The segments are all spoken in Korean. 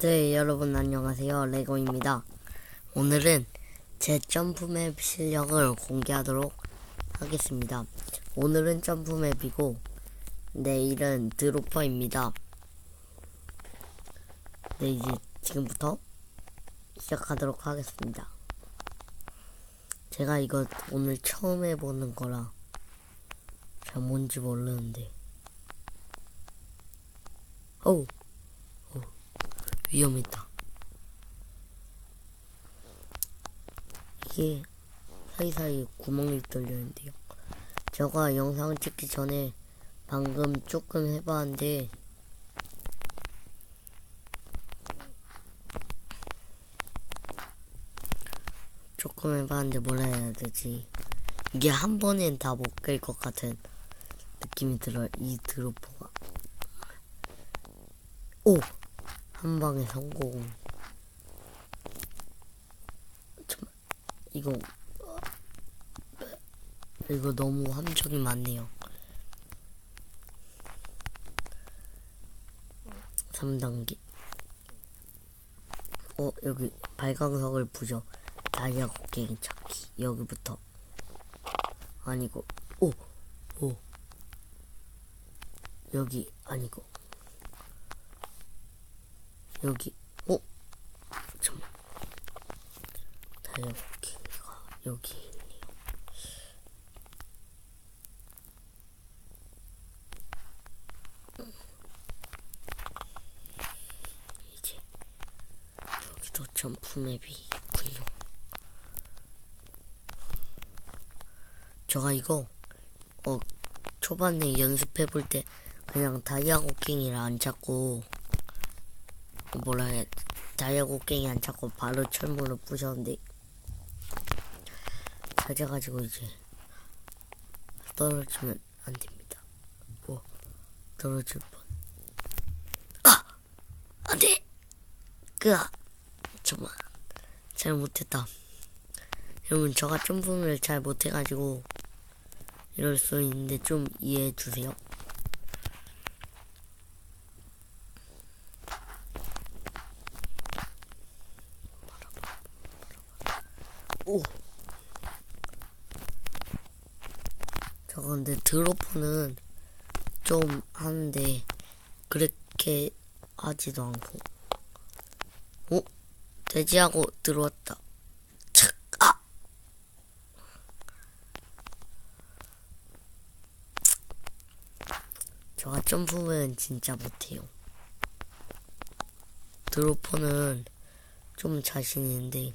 네, 여러분 안녕하세요. 레고입니다. 오늘은 제 점프맵 실력을 공개하도록 하겠습니다. 오늘은 점프맵이고 내일은 드로퍼입니다. 네, 이제 지금부터 시작하도록 하겠습니다. 제가 이거 오늘 처음 해보는 거라 잘 뭔지 모르는데 어우 위험했다. 이게 사이사이 구멍이 뚫려있는데요. 제가 영상 찍기 전에 방금 조금 해봤는데 조금 해봤는데 뭐라 해야 되지? 이게 한 번엔 다 못 깰 것 같은 느낌이 들어요. 이 드로퍼가. 오! 한 방에 성공. 정말 이거 이거 너무 함정이 많네요. 3단계. 어 여기 발광석을 부셔 다이아 곡괭이 찾기 여기부터 아니고 오 오. 여기 아니고 여기. 어? 잠깐 달려볼게가 여기. 있네요 이제 여기도 점프맵이 있군요. 제가 이거 어 초반에 연습해 볼 때 그냥 다이아 곡괭이를 안 찾고 뭐라 해 곡괭이 안 찾고 바로 철문을 부셨는데 찾아가지고 이제 떨어지면 안 됩니다. 뭐 떨어질 뻔. 아 안돼. 그아 정말 잘 못했다. 여러분 저가 점프를 잘 못해가지고 이럴 수 있는데 좀 이해해 주세요. 오. 저 근데 드로퍼는 좀 하는데 그렇게 하지도 않고. 오, 돼지하고 들어왔다. 착, 아. 저가 점프는 진짜 못해요. 드로퍼는 좀 자신 있는데.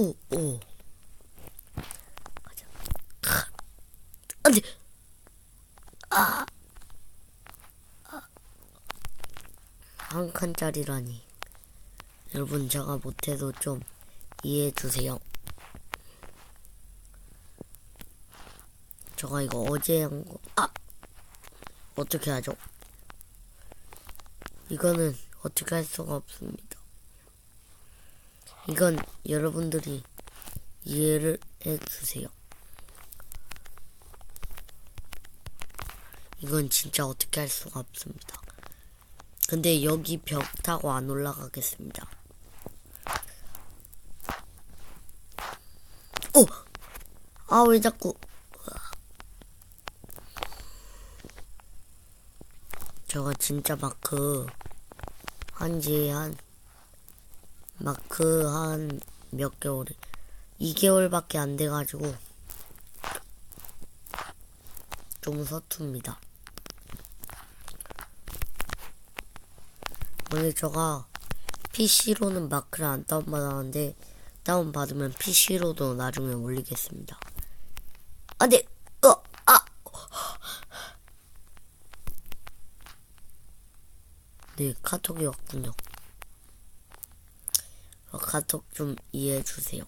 오, 오. 가자. 안 돼. 아. 아. 한 칸짜리라니. 여러분, 제가 못해도 좀 이해해 주세요. 제가 이거 어제 한 거, 아! 어떻게 하죠? 이거는 어떻게 할 수가 없습니다. 이건 여러분들이 이해를 해주세요. 이건 진짜 어떻게 할 수가 없습니다. 근데 여기 벽 타고 안 올라가겠습니다. 오! 아, 왜 자꾸. 제가 진짜 마크 한지 한 마크 한 몇 개월에 2개월밖에 안 돼가지고 좀 서툽니다. 오늘 제가 PC로는 마크를 안 다운받았는데 다운받으면 PC로도 나중에 올리겠습니다. 안돼! 어! 아! 네, 카톡이 왔군요. 어, 카톡 좀 이해해 주세요.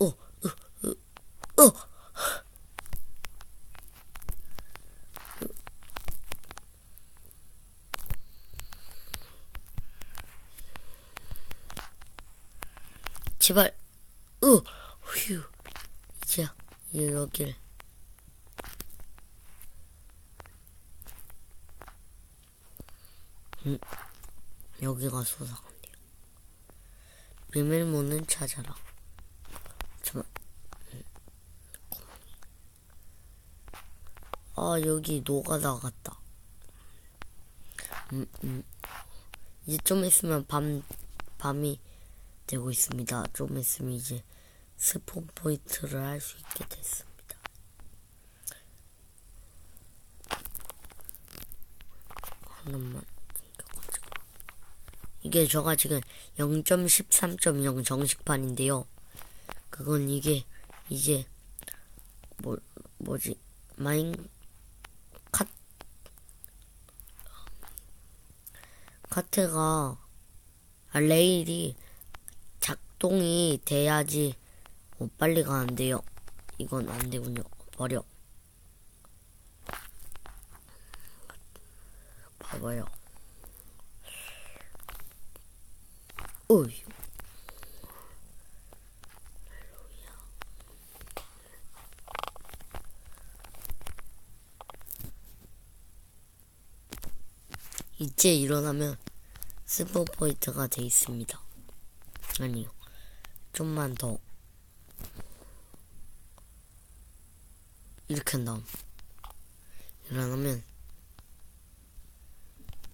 오, 으, 으, 어. 제발. 으, 휴. 이제 여길. 음, 여기가 수사관이야. 비밀문은 찾아라. 잠깐. 아 여기 같다. 음, 음. 이제 좀 있으면 밤 밤이 되고 있습니다. 좀 있으면 이제 스폰 포인트를 할 수 있게 됐습니다. 하나만. 이게 저가 지금 0.13.0 정식판인데요. 그건 이게 이제 뭐 뭐지 마인 카 카트가 아, 레일이 작동이 돼야지 어, 빨리 가는데요. 이건 안 되군요. 버려. 봐봐요. 어이. 이제 일어나면 스포 포인트가 돼 있습니다. 아니요. 좀만 더. 이렇게 한 다음. 일어나면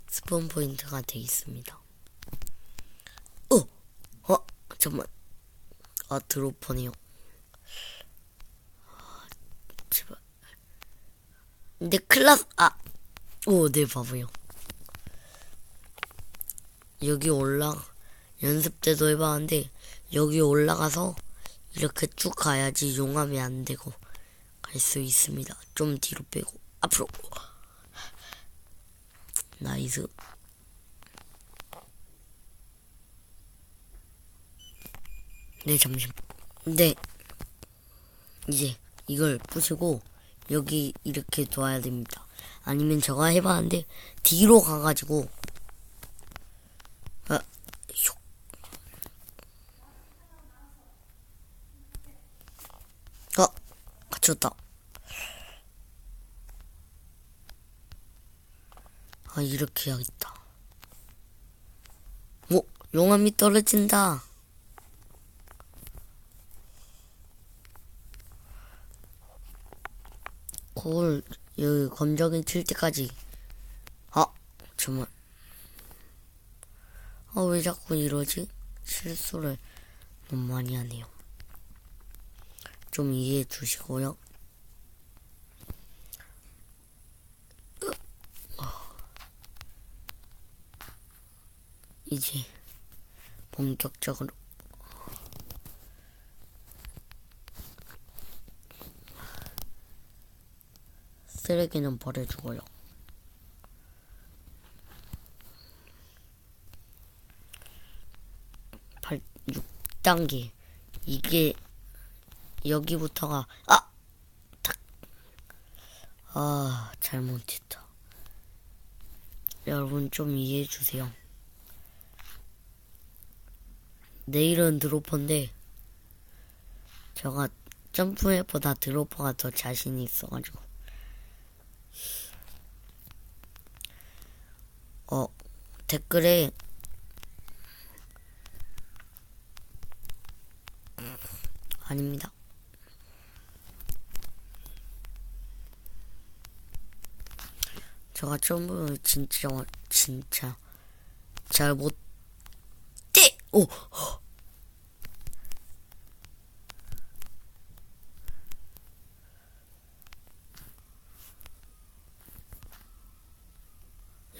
스폰 포인트가 돼 있습니다. 어! 어! 잠깐만. 아, 드로퍼네요. 아, 제발. 근데 클락, 아! 오, 네, 바보요. 여기 올라, 연습 때도 해봤는데, 여기 올라가서 이렇게 쭉 가야지 용암이 안 되고 갈 수 있습니다. 좀 뒤로 빼고, 앞으로. 나이스. 네, 잠시만. 네. 이제 이걸 부시고 여기 이렇게 둬야 됩니다. 아니면 제가 해봤는데 뒤로 가가지고 아, 슉. 어, 갇혔다. 아, 이렇게 해야겠다. 오, 용암이 떨어진다. 콜, 여기 검정이 칠 때까지. 아, 정말. 아, 왜 자꾸 이러지? 실수를 너무 많이 하네요. 좀 이해해 주시고요. 이제 본격적으로 쓰레기는 버려주고요. 팔 6단계 이게 여기부터가 아! 탁. 아 잘못했다. 여러분 좀 이해해 주세요. 내일은 드로퍼인데 제가 점프맵보다 드로퍼가 더 자신이 있어가지고 어 댓글에 아닙니다. 제가 점프 진짜 진짜 잘 못. 떼! 오!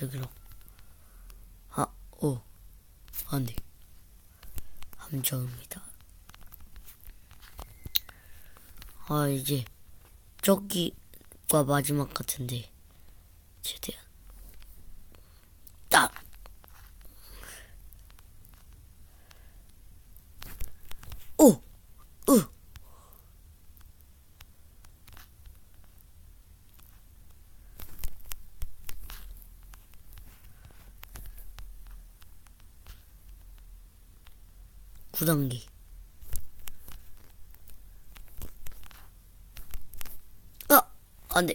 여기로. 아, 오. 안 돼. 함정입니다. 아, 이제, 저기가 마지막 같은데, 최대한. 구덩이. 어, 아, 네. 안돼.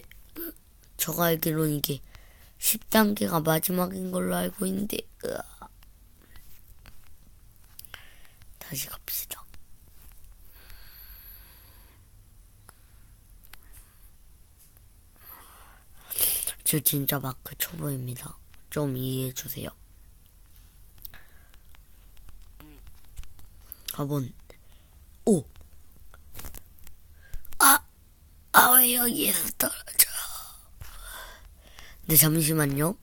저가 알기론 이게 10단계가 마지막인 걸로 알고 있는데, 으아. 다시 갑시다. 저 진짜 마크 초보입니다. 좀 이해해주세요. 가본 오. 아, 아 왜 여기에서 떨어져? 네 잠시만요.